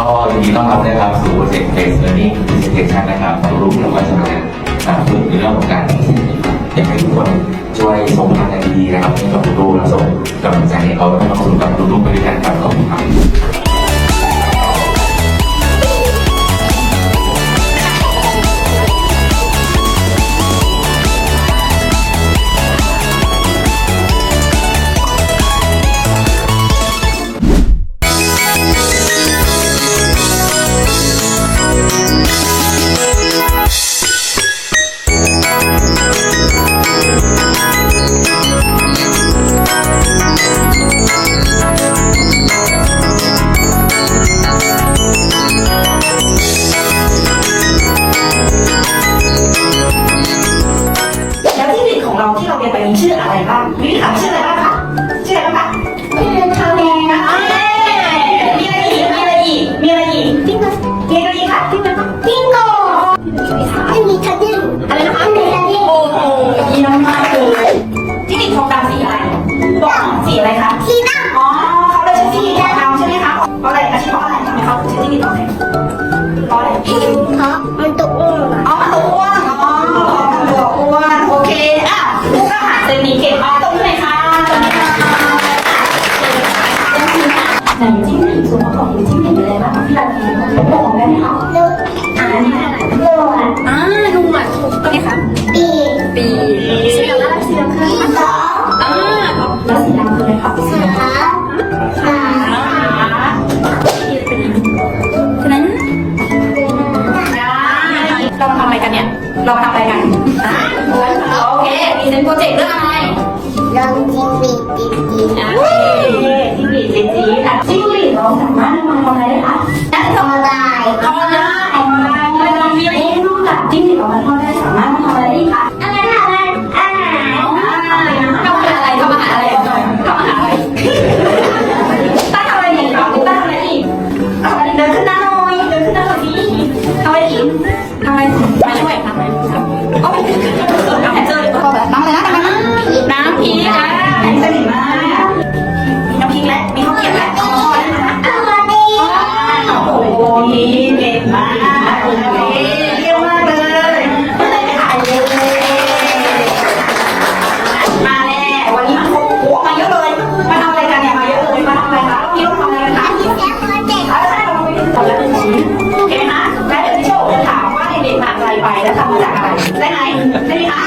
ก็ยินดีต้อนรับนะครับสู่ Project Based Learning Presentation นะครับความรู้ที่เราจะมาฝึกในเรื่องของการอยากให้ทุกคนช่วยส่งพลังดีนะครับให้กับคุณครูและส่งกำลังใจให้เขาแล้วก็สู่กับคุณครูไปด้วยกันครับขอบคุณครับ เราทำอะไรกันโอเคพรีเซนต์โปรเจกต์เรื่องอะไรลองจิ้งหรีดจิ้งจิ้งโอเคจิ้งหรีดจิ้งจิ้งจิ้งหรีดเราสามารถนมาทำอะไรได้คะ ไรไป แล้วทำมาจากอะไร ได้ไหมได้ไหมคะ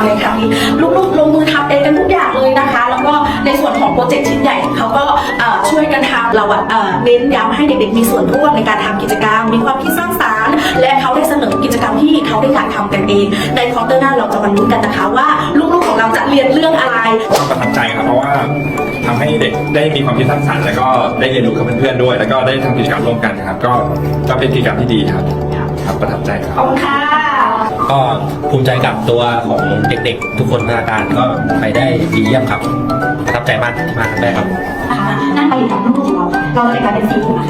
ำเลยค่ะนี้ลูกๆลงมือทำเองกันทุกอย่างเลยนะคะ แล้วก็ในส่วนของโปรเจกต์ชิ้นใหญ่เขาก็ช่วยกันทำเราเน้นย้ำให้เด็กๆมีส่วนร่วมในการทำกิจกรรม มีความคิดสร้างสรรค์และเขาได้เสนอกิจกรรมที่เขาได้อยากทำกันเองในคอร์เตอร์หน้าเราจะบรรลุกันนะคะว่าลูกๆของเราจะเรียนเรื่องอะไรความประทับใจครับเพราะว่าทำให้เด็กได้มีความคิดสร้างสรรค์แล้วก็ได้เรียนรู้กับเพื่อนๆด้วย แล้วก็ได้ทำกิจกรรมร่วมกันครับ ก็ก็เป็นกิจกรรมที่ดีครับประทับใจครับขอบคุณค่ะ ก็ภูมิใจกับตัวของเด็กๆ ทุกคนนาการก็ไปได้ดีเยี่ยมครับประทับใจมากมากแรกครับ นะคะนั่งไปอยู่กับลูกๆของเรา เราจะกลายเป็นสีนะคะ